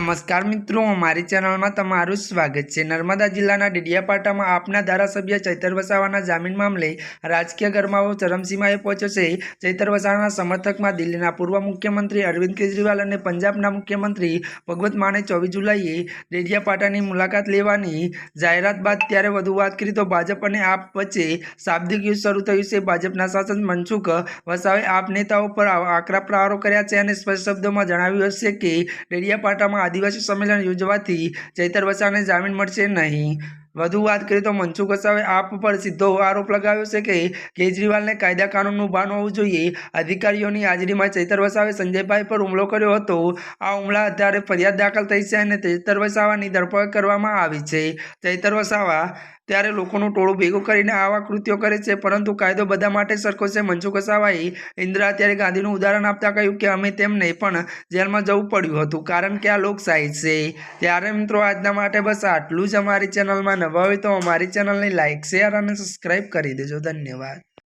નમસ્કાર મિત્રો, મારી ચેનલમાં તમારું સ્વાગત છે. નર્મદા જિલ્લાના ડેડિયાપાટામાં આપના ધારાસભ્ય ચૈતર વસાવાના જામીન મામલે રાજકીય ગરમાવો ચરમસીમાએ પહોંચ્યો છે. ચૈતર વસાવાના સમર્થકમાં દિલ્હીના પૂર્વ મુખ્યમંત્રી અરવિંદ કેજરીવાલ અને પંજાબના મુખ્યમંત્રી ભગવત માને ચોવીસ જુલાઈએ ડેડિયાપાટાની મુલાકાત લેવાની જાહેરાત બાદ ત્યારે વધુ વાત કરી તો ભાજપ અને આપ વચ્ચે શાબ્દિક યુદ્ધ શરૂ થયું છે. ભાજપના શાસન મનસુખ વસાવે આપ નેતાઓ પર આકરા પ્રહારો કર્યા છે અને સ્પષ્ટ શબ્દોમાં જણાવ્યું હશે કે ડેડિયાપાટામાં આદિવાસી સંમેલન યોજવાથી ચૈતર વસાવાને જામીન મળશે નહીં. વધુ વાત કરીએ તો મનસુખ વસાવે આપ પર સીધો આરોપ લગાવ્યો છે કે કેજરીવાલને કાયદા કાનૂનનું ભાન હોવું જોઈએ. અધિકારીઓની હાજરીમાં ચૈતર વસાવે સંજયભાઈ પર હુમલો કર્યો હતો. આ હુમલા આધારે ફરિયાદ દાખલ થઈ છે અને ચૈતર વસાવાની ધરપકડ કરવામાં આવી છે. ચૈતર વસાવા ત્યારે લોકોનું ટોળું ભેગું કરીને આવા કૃત્યો કરે છે. પરંતુ કાયદો બધા માટે સરખો છે. મંજુ કસાવાઈ ઇન્દિરા ત્યારે ગાંધીનું ઉદાહરણ આપતા કહ્યું કે અમે તેમને પણ જેલમાં જવું પડ્યું હતું. કારણ કે આ લોકશાહી છે. ત્યારે મિત્રો આજના માટે બસ આટલું જ અમારી ચેનલમાં નવા હોય તો અમારી ચેનલને લાઇક શેર અને સબસ્ક્રાઈબ કરી દેજો. ધન્યવાદ.